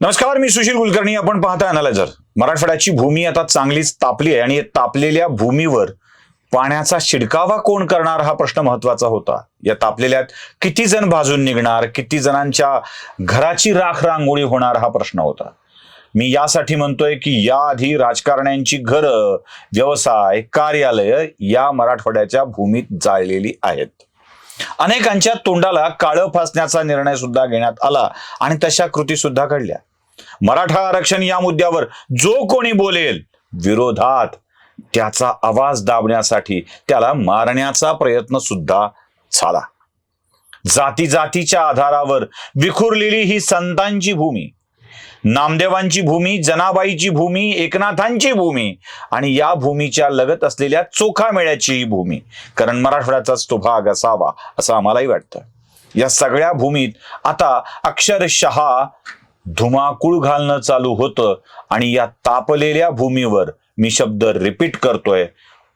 नमस्कार मी सुशील कुलकर्णी. आपण पाहता अनालायझर मराठवाड्याची भूमी आता चांगलीच तापली आहे आणि तापलेल्या भूमीवर पाण्याचा शिडकावा कोण करणार हा प्रश्न महत्त्वाचा होता. या तापलेल्यात किती जण भाजून निघणार किती जणांच्या घराची राख रांगोळी होणार हा प्रश्न होता. मी यासाठी म्हणतोय की याआधी राजकारण्यांची घरं व्यवसाय कार्यालय या मराठवाड्याच्या भूमीत जाळलेली आहेत. अनेकांच्या तोंडाला काळं फासण्याचा निर्णय सुद्धा घेण्यात आला आणि तशा कृती सुद्धा घडल्या. मराठा आरक्षण या मुद्द्यावर जो कोणी बोलेल विरोधात त्याचा आवाज दाबण्यासाठी त्याला मारण्याचा प्रयत्न सुद्धा झाला. जाती जातीच्या आधारावर विखुरलेली ही संतांची भूमी नामदेवांची भूमी जनाबाईची भूमी एकनाथांची भूमी आणि या भूमीच्या लगत असलेल्या चोखा मेळ्याची ही भूमी. कारण मराठवाड्याचाच तो भाग असावा असं आम्हालाही वाटतं. या सगळ्या भूमीत आता अक्षरशः धुमाकूळ घालणं चालू होतं आणि या तापलेल्या भूमीवर मी शब्द रिपीट करतोय.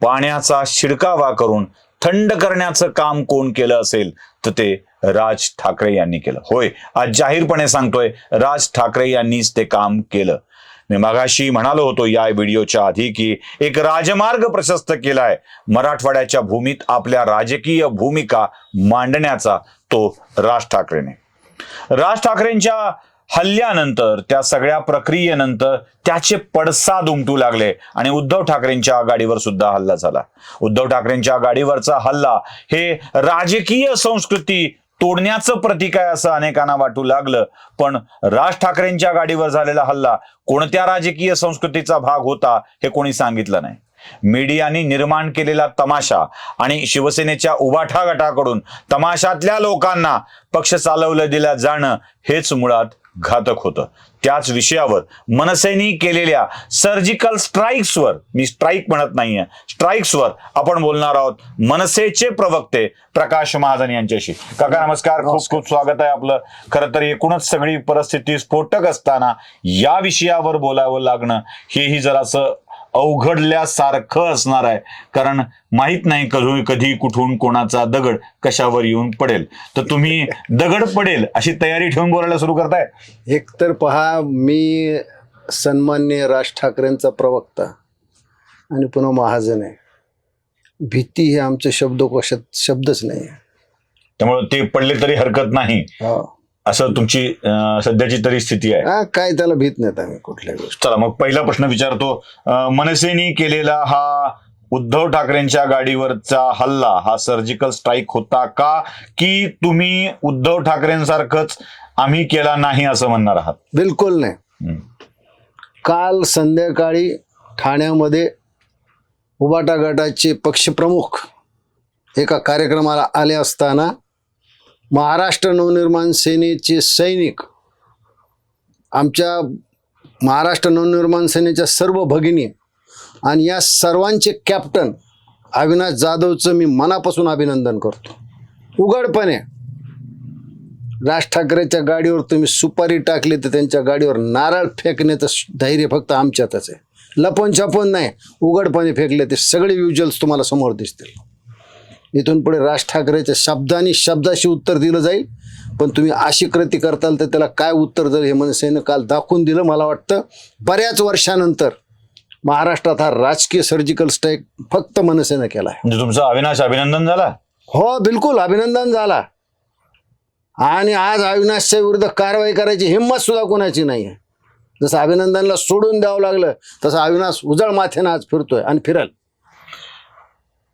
पाण्याचा शिडकावा करून थंड करण्याचं काम कोण केलं असेल तर ते राज ठाकरे यांनी केलं. होय आज जाहीरपणे सांगतोय राज ठाकरे यांनीच ते काम केलं. मी मगाशी म्हणालो होतो या व्हिडिओच्या आधी की एक राजमार्ग प्रशस्त केलाय. मराठवाड्याच्या भूमीत आपल्या राजकीय भूमिका मांडण्याचा तो राज ठाकरेने. राज ठाकरेंच्या हल्ल्यानंतर त्या सगळ्या प्रक्रियेनंतर त्याचे पडसाद उमटू लागले आणि उद्धव ठाकरेंच्या आघाडीवर सुद्धा हल्ला झाला. उद्धव ठाकरेंच्या आघाडीवरचा हल्ला हे राजकीय संस्कृती तोडण्याचं प्रतीक आहे असं अनेकांना वाटू लागलं. पण राज ठाकरेंच्या गाडीवर झालेला हल्ला कोणत्या राजकीय संस्कृतीचा भाग होता हे कोणी सांगितलं नाही. मीडियाने निर्माण केलेला तमाशा आणि शिवसेनेच्या उबाठा गटाकडून तमाशातल्या लोकांना पक्ष चालवलं दिलं जाणं हेच मुळात घातक होतं. त्याच विषयावर मनसेनी केलेल्या सर्जिकल स्ट्राईक्सवर मी स्ट्राईक म्हणत नाहीये स्ट्राईक्सवर आपण बोलणार आहोत मनसेचे प्रवक्ते प्रकाश महाजन यांच्याशी. काका नमस्कार खूप खूप स्वागत आहे आपलं. खरं तर एकूणच सगळी परिस्थिती स्फोटक असताना या विषयावर बोलावं लागणं हेही जरासं अवघडल्यासारखं असणार आहे. कारण माहीत नाही कधी कधी कुठून कोणाचा दगड कशावर येऊन पडेल. तर तुम्ही दगड पडेल अशी तयारी ठेवून बोलायला सुरू करताय? एकतर पहा मी सन्मान्य राज ठाकरेंचा प्रवक्ता आणि पुन्हा महाजन आहे. भीती हे आमच्या शब्दकोशात शब्दच नाही त्यामुळे ते पडले तरी हरकत नाही. आहे असं तुमची अं, सध्याची तरी स्थिती आहे. हा काय त्याला भीत नाहीत आम्ही कुठल्या गोष्टी. चला मग पहिला प्रश्न विचारतो. अं, मनसेनी केलेला हा उद्धव ठाकरेंच्या गाडीवरचा हल्ला हा सर्जिकल स्ट्राईक होता का? की तुम्ही उद्धव ठाकरेंसारखंच आम्ही केला नाही असं म्हणणार आहात? बिलकुल नाही. हम्म. काल संध्याकाळी ठाण्यामध्ये उबाटा गटाचे पक्षप्रमुख एका कार्यक्रमाला आले असताना महाराष्ट्र नवनिर्माण सेनेचे सैनिक आमच्या महाराष्ट्र नवनिर्माण सेनेच्या सर्व भगिनी आणि या सर्वांचे कॅप्टन अविनाश जाधवचं मी मनापासून अभिनंदन करतो. उघडपणे राज ठाकरेच्या गाडीवर तुम्ही सुपारी टाकली तर त्यांच्या गाडीवर नारळ फेकण्याचं धैर्य फक्त आमच्यातच आहे. लपन छपन नाही उघडपणे फेकले ते सगळे व्हिज्युअल्स तुम्हाला समोर दिसतील. इथून पुढे राज ठाकरेच्या शब्दानी शब्दाशी उत्तर दिलं जाईल. पण तुम्ही अशी कृती करताल तर त्याला काय उत्तर जर हे मनसेनं काल दाखवून दिलं मला वाटतं. बऱ्याच वर्षानंतर महाराष्ट्रात हा राजकीय सर्जिकल स्ट्राईक फक्त मनसेनं केला आहे म्हणजे तुमचं अविनाश अभिनंदन झाला? हो बिलकुल अभिनंदन झाला. आणि आज अविनाशच्या विरुद्ध कारवाई करायची हिंमत सुद्धा कोणाची नाही आहे जसं अभिनंदनला सोडून द्यावं लागलं तसं अविनाश उजळ माथ्यानं आज फिरतोय आणि फिरल.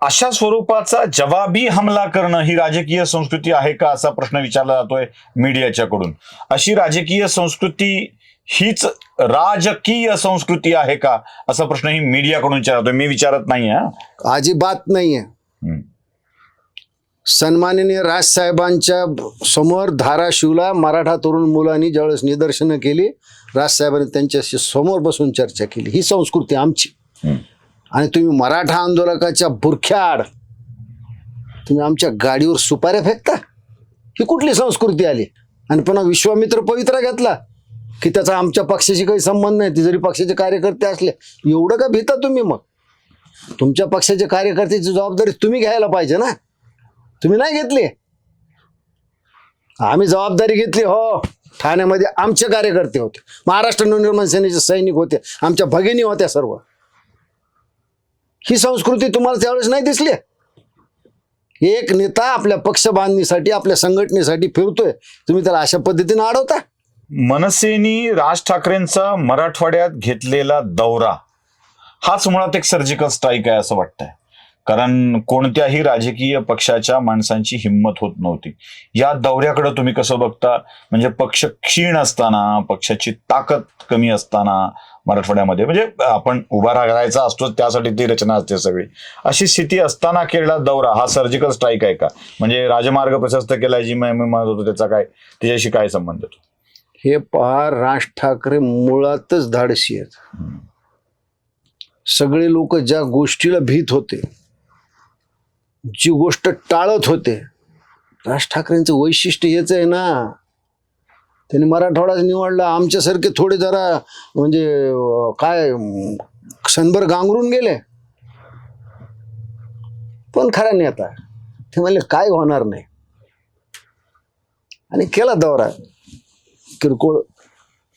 अशा स्वरूपाचा जवाबी हमला करणं ही राजकीय संस्कृती आहे का असा प्रश्न विचारला जातोय मीडियाच्याकडून. अशी राजकीय संस्कृती हीच राजकीय संस्कृती आहे का असा प्रश्न ही मीडियाकडून विचारतोय. मी विचारत नाही हा. अजिबात नाही आहे हम्म. सन्माननीय राजसाहेबांच्या समोर धाराशिवला मराठा तरुण मुलांनी ज्यावेळेस निदर्शनं केली राजसाहेबांनी त्यांच्याशी समोर बसून चर्चा केली. ही संस्कृती आमची. आणि तुम्ही मराठा आंदोलकाच्या बुरख्याड तुम्ही आमच्या गाडीवर सुपाऱ्या फेकता? ही कुठली संस्कृती आली? आणि पुन्हा विश्वामित्र पवित्रा घेतला की त्याचा आमच्या पक्षाशी काही संबंध नाही. ते जरी पक्षाचे कार्यकर्ते असले एवढं का भीता तुम्ही मग? तुमच्या पक्षाचे कार्यकर्त्याची जबाबदारी तुम्ही घ्यायला पाहिजे ना? तुम्ही नाही घेतली? आम्ही जबाबदारी घेतली हो. ठाण्यामध्ये आमचे कार्यकर्ते होते. महाराष्ट्र नवनिर्माण सेनेचे सैनिक होते. आमच्या भगिनी होत्या सर्व. ही संस्कृती तुम्हाला त्यावेळेस नाही दिसली? एक नेता आपल्या पक्ष बांधणीसाठी आपल्या संघटनेसाठी फिरतोय. तुम्ही त्याला अशा पद्धतीने अडवता मनसेनी राज ठाकरेंचा मराठवाड्यात घेतलेला दौरा हाच मुळात एक सर्जिकल स्ट्राईक आहे असं वाटतंय. कारण कोणत्याही राजकीय पक्षाच्या माणसांची हिंमत होत नव्हती. या दौऱ्याकडे तुम्ही कसं बघता? म्हणजे पक्ष क्षीण असताना पक्षाची ताकद कमी असताना मराठवाड्यामध्ये. म्हणजे आपण उभा राहायचा असतो त्यासाठी ती रचना असते सगळी. अशी स्थिती असताना केलेला दौरा हा सर्जिकल स्ट्राईक आहे का? म्हणजे राजमार्ग प्रशस्त केला जी मी म्हणत होतो त्याचा काय त्याच्याशी काय संबंध येतो हे पहा राज ठाकरे मुळातच धाडसी आहेत. सगळे लोक ज्या गोष्टीला भीत होते जी गोष्ट टाळत होते. राज ठाकरेंचं वैशिष्ट्य हेच आहे ना. त्यांनी मराठवाडाच निवडला आमच्यासारखे थोडे जरा म्हणजे काय क्षणभर गांगरून गेले. पण खरा आता. ते म्हणले काय होणार नाही. आणि केला दौरा. किरकोळ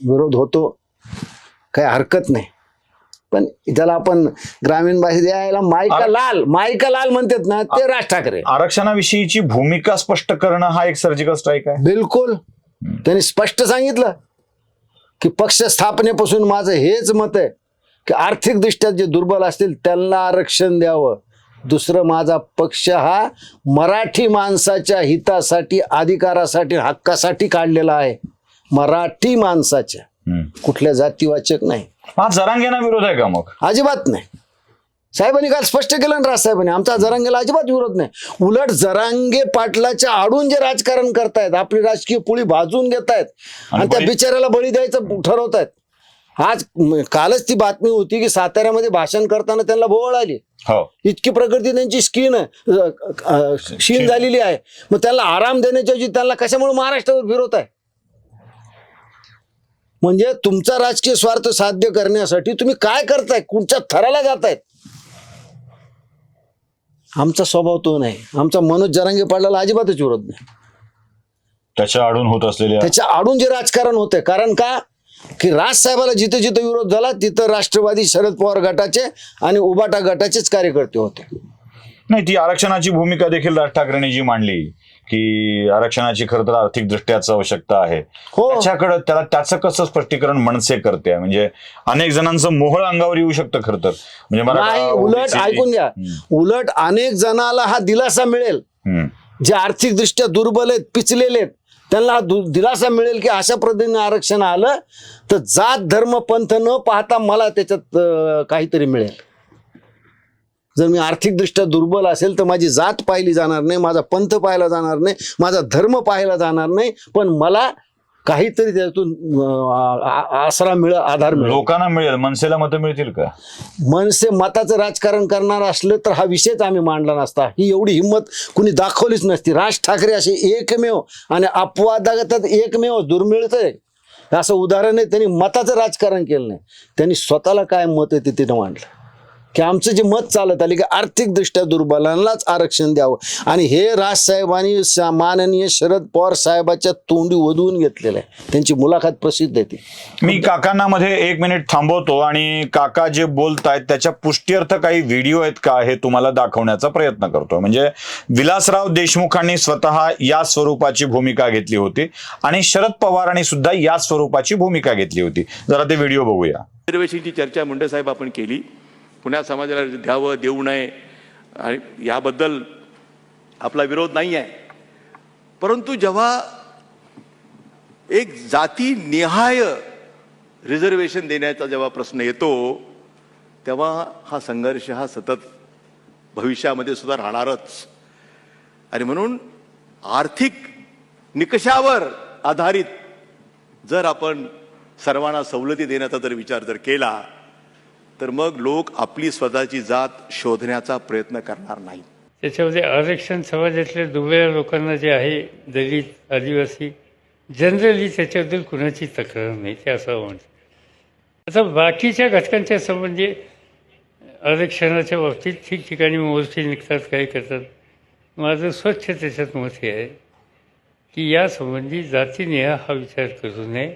विरोध होतो. काही हरकत नाही. पण ज्याला आपण ग्रामीण भाषेत यायला मायका लाल मायका लाल म्हणतात ना ते राज ठाकरे. आरक्षणाविषयीची भूमिका स्पष्ट करणं हा एक सर्जिकल स्ट्राईक आहे. बिलकुल. त्यांनी स्पष्ट सांगितलं की पक्ष स्थापनेपासून माझं हेच मत आहे की आर्थिकदृष्ट्या जे दुर्बल असतील त्यांना आरक्षण द्यावं. दुसरं माझा पक्ष हा मराठी माणसाच्या हितासाठी अधिकारासाठी हक्कासाठी काढलेला आहे. मराठी माणसाच्या. कुठल्या जातीवाचक नाही. हा जरांगेना विरोध आहे का मग? अजिबात नाही. साहेबांनी काल स्पष्ट केलं ना राज साहेबांनी आमचा जरांगेला अजिबात विरोध नाही. उलट जरांगे पाटलाच्या आडून जे राजकारण करतायत आपली राजकीय पुळी भाजून घेत आहेत आणि त्या बिचाऱ्याला बळी द्यायचं ठरवतायत. आज कालच ती बातमी होती की साताऱ्यामध्ये भाषण करताना त्यांना भोवळ आली. हो. इतकी प्रकृती त्यांची स्किन क्षीण झालेली आहे. मग त्यांना आराम देण्याच्या ऐवजी त्यांना कशामुळे महाराष्ट्रावर फिरवत आहे? म्हणजे तुमचा राजकीय स्वार्थ साध्य करण्यासाठी तुम्ही काय करताय? कुठच्या थराला जातायत? आमचा स्वभाव तो नाही. आमचा मनोज जरांगे पाडला अजिबातच विरोध नाही. त्याच्या आडून होत असलेल्या त्याच्या आडून जे राजकारण होते कारण का? की राजसाहेबाला जिथे जिथे विरोध झाला तिथं राष्ट्रवादी शरद पवार गटाचे आणि उबाटा गटाचेच कार्यकर्ते होते. नाही ती आरक्षणाची भूमिका देखील राज ठाकरेंनी जी मांडली की आरक्षणाची खरं तर आर्थिक दृष्ट्याच आवश्यकता आहे. हो. त्याच्याकडे त्याला त्याचं कसं स्पष्टीकरण मनसे करते? म्हणजे अनेक जणांचं मोहळ अंगावर येऊ शकतं खरं तर. म्हणजे उलट ऐकून घ्या. उलट अनेक जणाला हा दिलासा मिळेल. जे आर्थिकदृष्ट्या दुर्बल आहेत पिचलेले आहेत त्यांना हा दिलासा मिळेल की अशा पद्धतीने आरक्षण आलं तर जात धर्म पंथ न पाहता मला त्याच्यात काहीतरी मिळेल. जर मी आर्थिकदृष्ट्या दुर्बल असेल तर माझी जात पाहिली जाणार नाही माझा पंथ पाहिला जाणार नाही माझा धर्म पाहिला जाणार नाही पण मला काहीतरी त्यातून आसरा मिळ आधार मिळेल. लोकांना मिळेल मनसेला मतं मिळतील का? मनसे मताचं राजकारण करणार असलं तर हा विषयच आम्ही मांडला नसता. ही एवढी हिंमत कुणी दाखवलीच नसती. राज ठाकरे असे एकमेव आणि अपवादागतात एकमेव दुर्मिळच. आहे असं उदाहरण आहे त्यांनी मताचं राजकारण केलं नाही. त्यांनी स्वतःला काय मत आहे ते तिथं मांडलं. की आमचं जे मत चालत आले की आर्थिकदृष्ट्या दुर्बलांनाच आरक्षण द्यावं. आणि हे राजसाहेबांनी माननीय शरद पवार साहेबाच्या तोंडी वधवून घेतलेलं आहे. त्यांची मुलाखत प्रसिद्ध आहे ती. मी काकांना मध्ये एक मिनिट थांबवतो आणि काका जे बोलतायत त्याच्या पुष्ट्यर्थ काही व्हिडिओ आहेत का हे तुम्हाला दाखवण्याचा प्रयत्न करतो म्हणजे विलासराव देशमुखांनी स्वतः या स्वरूपाची भूमिका घेतली होती आणि शरद पवारांनी सुद्धा या स्वरूपाची भूमिका घेतली होती. जरा ते व्हिडिओ बघूया. रिझर्वेशनची चर्चा मुंडे साहेब आपण केली. पुण्या समाजाला द्यावं देऊ नये. आणि याबद्दल आपला विरोध नाही आहे परंतु जेव्हा एक जाती निहाय रिझर्वेशन देण्याचा जेव्हा प्रश्न येतो तेव्हा हा संघर्ष हा सतत भविष्यामध्ये सुद्धा राहणारच. आणि म्हणून आर्थिक निकषावर आधारित जर आपण सर्वांना सवलती देण्याचा जर विचार जर केला तर मग लोक आपली स्वतःची जात शोधण्याचा प्रयत्न करणार नाही त्याच्यामध्ये आरक्षण समाजातल्या दुबळ्या लोकांना जे आहे दलित आदिवासी जनरली त्याच्याबद्दल कुणाची तक्रार नाही ते असं म्हणतं आता बाकीच्या घटकांच्या संबंधी आरक्षणाच्या बाबतीत ठिकठिकाणी मोर्चे निघतात काय करतात. माझं स्वच्छ त्याच्यात मत हे आहे की यासंबंधी जातीने हा विचार करू नये.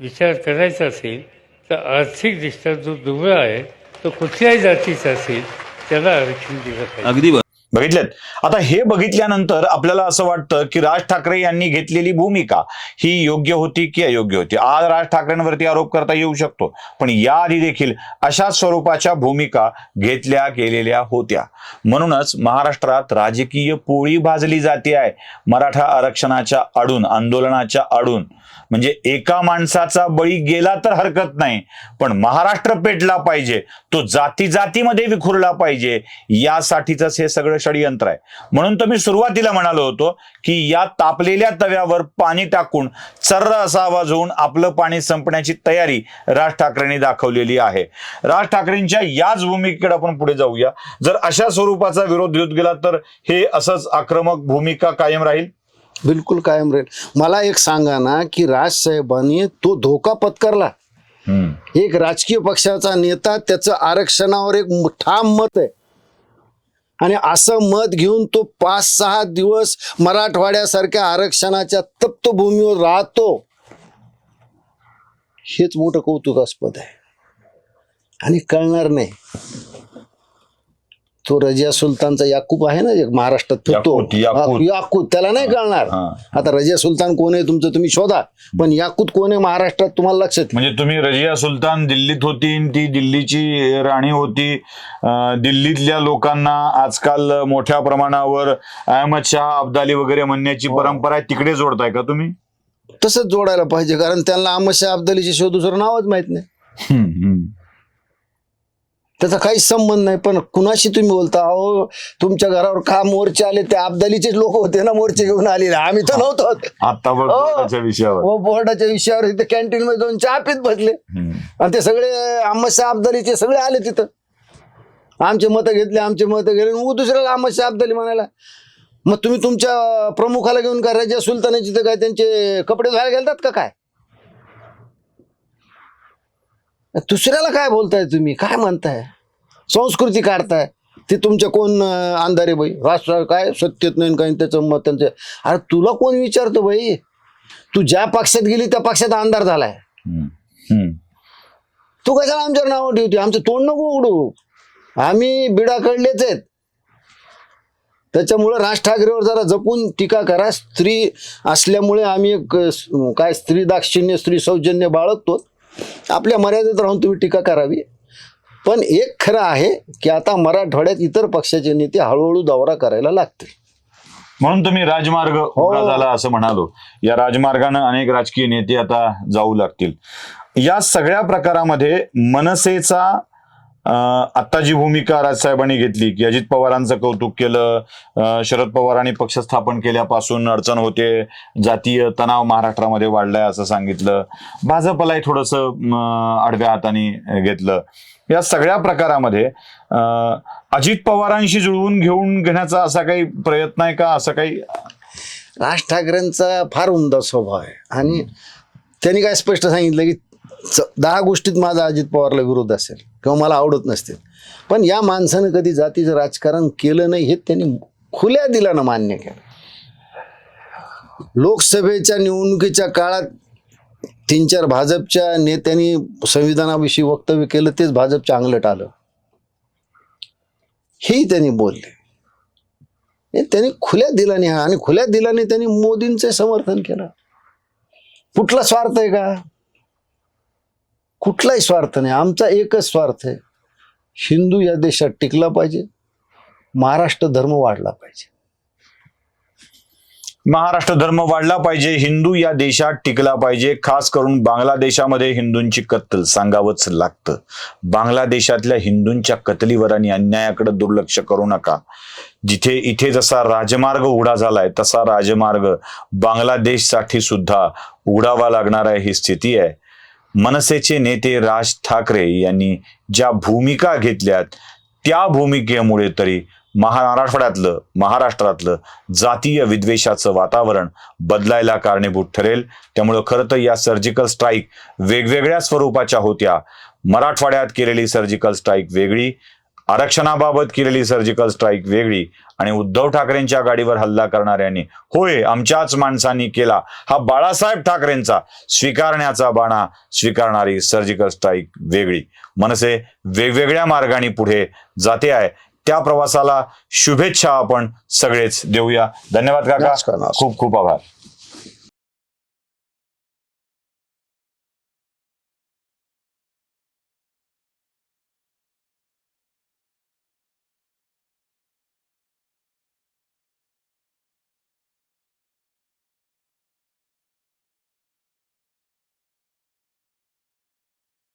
विचार करायचा असेल तर आर्थिकदृष्ट्या जो दुबळा आहे तो कुठल्याही जातीचा असेल त्याला आरक्षण दिलं पाहिजे. अगदी बघितलेत? आता हे बघितल्यानंतर आपल्याला असं वाटतं की राज ठाकरे यांनी घेतलेली भूमिका ही योग्य होती की अयोग्य होती? आज राज ठाकरेंवरती आरोप करता येऊ शकतो. पण याआधी देखील अशा स्वरूपाच्या भूमिका घेतल्या गेलेल्या होत्या. म्हणूनच महाराष्ट्रात राजकीय पोळी भाजली जाते आहे. मराठा आरक्षणाच्या आडून आंदोलनाच्या आडून. म्हणजे एका माणसाचा बळी गेला तर हरकत नाही. पण महाराष्ट्र पेटला पाहिजे. तो जाती जातीमध्ये विखुरला पाहिजे. यासाठीच हे सगळं षडयंत्र आहे. म्हणून तर मी सुरुवातीला म्हणालो होतो की या तापलेल्या तव्यावर पाणी टाकून चर्र असा आवाज होऊन आपलं पाणी संपण्याची तयारी राज ठाकरेंनी दाखवलेली आहे. राज ठाकरेंच्या याच भूमिकेकडे आपण पुढे जाऊया. जर अशा स्वरूपाचा विरोध होत गेला तर हे असंच आक्रमक भूमिका कायम राहील? बिलकुल कायम राहील. मला एक सांगा ना की राजसाहेबांनी तो धोका पत्करला. एक राजकीय पक्षाचा नेता त्याचं आरक्षणावर एक ठाम मत आहे. आणि असं मत घेऊन तो पाच सहा दिवस मराठवाड्यासारख्या आरक्षणाच्या तप्त भूमीवर राहतो हेच मोठं कौतुकास्पद आहे. आणि कळणार नाही. तो रजिया सुलतानचा याकूब आहे ना एक महाराष्ट्रात फिरतो याकूत. हा, त्याला नाही कळणार हा. आता रजिया सुलतान कोण आहे तुमचं तुम्ही शोधा पण याकूत कोण आहे महाराष्ट्रात तुम्हाला लक्षात. म्हणजे तुम्ही रजिया सुलतान दिल्लीत होती ती दिल्लीची राणी होती दिल्लीतल्या लोकांना आजकाल मोठ्या प्रमाणावर अहमद शाह अब्दाली वगैरे म्हणण्याची परंपरा आहे तिकडे जोडताय का तुम्ही तसंच जोडायला पाहिजे कारण त्यांना अहमद शाह अब्दालीचे शिवाय दुसरं नावच माहीत नाही. त्याचा काहीच संबंध नाही पण कुणाशी तुम्ही बोलता? अहो तुमच्या घरावर का मोर्चे आले? ते अब्दालीचेच लोक होते ना मोर्चे घेऊन आलेले. आम्ही तर नव्हतो आता बघ हो. बोर्डाच्या विषयावर. हो बोर्डाच्या विषयावर इथे कॅन्टीन मध्ये दोन चहा पीत बसले. हम्म. आणि ते सगळे शाह अब्दालीचे सगळे आले तिथं. आमचे मतं घेतले आमचे मतं गेले आणि उ- दुसऱ्याला शाह अब्दाली म्हणायला? मग तुम्ही तुमच्या प्रमुखाला घेऊन काय रजा सुलतानाची तर काय त्यांचे कपडे धुवायला गेलतात का काय? दुसऱ्याला काय बोलताय तुम्ही? काय म्हणताय? संस्कृती काढताय. ते तुमच्या कोण अंधारे बाई? राष्ट्र काय सत्यत नाही काय त्याचं मत त्यांचं. अरे तुला कोण विचारतो बाई? तू ज्या पक्षात गेली त्या पक्षात अंधार झालाय. तू कशाला आमच्यावर नाव ठेवते? आमचं तोंड नको उघडू. आम्ही बिडाकडलेच आहेत. त्याच्यामुळं राज ठाकरेवर जरा जपून टीका करा. स्त्री असल्यामुळे आम्ही एक काय स्त्री दाक्षिण्य स्त्री सौजन्य बाळगतो आपल्या मर्यादेत राहून तुम्ही टीका करावी. पण एक खरं आहे की आता मराठवाड्यात इतर पक्षाचे नेते हळूहळू दौरा करायला लागतील. म्हणून तुम्ही राजमार्ग उघडा झाला असं म्हणालो. या राजमार्गानं अनेक राजकीय नेते आता जाऊ लागतील. या सगळ्या प्रकारामध्ये मनसेचा अं, आत्ता जी भूमिका राजसाहेबांनी घेतली की अजित पवारांचं कौतुक केलं. शरद पवारांनी पक्ष स्थापन केल्यापासून अडचण होते. जातीय तणाव महाराष्ट्रामध्ये वाढलाय असं सांगितलं. भाजपलाही थोडंसं आडव्या हाताने घेतलं. या सगळ्या प्रकारामध्ये अजित पवारांशी जुळवून घेऊन घेण्याचा असा काही प्रयत्न आहे का? असं काही? राज ठाकरेंचा फार उमदा स्वभाव आहे. आणि त्यांनी काय स्पष्ट सांगितलं की दहा गोष्टीत माझा अजित पवारला विरोध असेल किंवा मला आवडत नसतील. पण या माणसानं कधी जातीचं राजकारण केलं नाही हे त्यांनी खुल्या दिलानं मान्य केलं. लोकसभेच्या निवडणुकीच्या काळात तीन चार भाजपच्या नेत्यांनी संविधानाविषयी वक्तव्य केलं तेच भाजपच्या अंगलट आलं. हेही त्यांनी बोलले. हे त्यांनी खुल्या दिलाने हा आणि खुल्या दिलाने त्यांनी मोदींचे समर्थन केलं. कुठला स्वार्थ आहे का? कुठलाही स्वार्थ नाही. आमचा एकच स्वार्थ आहे. हिंदू या देशात टिकला पाहिजे. महाराष्ट्र धर्म वाढला पाहिजे. महाराष्ट्र धर्म वाढला पाहिजे. हिंदू या देशात टिकला पाहिजे. खास करून बांगलादेशामध्ये हिंदूंची कत्तल सांगावंच लागतं. बांगलादेशातल्या हिंदूंच्या कतलीवर आणि अन्यायाकडे दुर्लक्ष करू नका. जिथे इथे जसा राजमार्ग उघडा झालाय तसा राजमार्ग बांगलादेशसाठी सुद्धा उघडावा लागणार आहे ही स्थिती आहे. मनसेचे नेते राज ठाकरे यांनी ज्या भूमिका घेतल्यात त्या भूमिकेमुळे तरी महाराष्ट्रातलं महाराष्ट्रातलं जातीय विद्वेषाचं वातावरण बदलायला कारणीभूत ठरेल. त्यामुळं खरं तर या सर्जिकल स्ट्राईक वेगवेगळ्या स्वरूपाच्या होत्या. मराठवाड्यात केलेली सर्जिकल स्ट्राईक वेगळी आरक्षणाबाबत केलेली सर्जिकल स्ट्राईक वेगळी आणि उद्धव ठाकरेंच्या गाडीवर हल्ला करणाऱ्यांनी होय आमच्याच माणसांनी केला. हा बाळासाहेब ठाकरेंचा स्वीकारण्याचा बाणा स्वीकारणारी सर्जिकल स्ट्राईक वेगळी. मनसे वेगवेगळ्या मार्गाने पुढे जाते आहे. त्या प्रवासाला शुभेच्छा आपण सगळेच देऊया. धन्यवाद काका. खूप खूप आभार.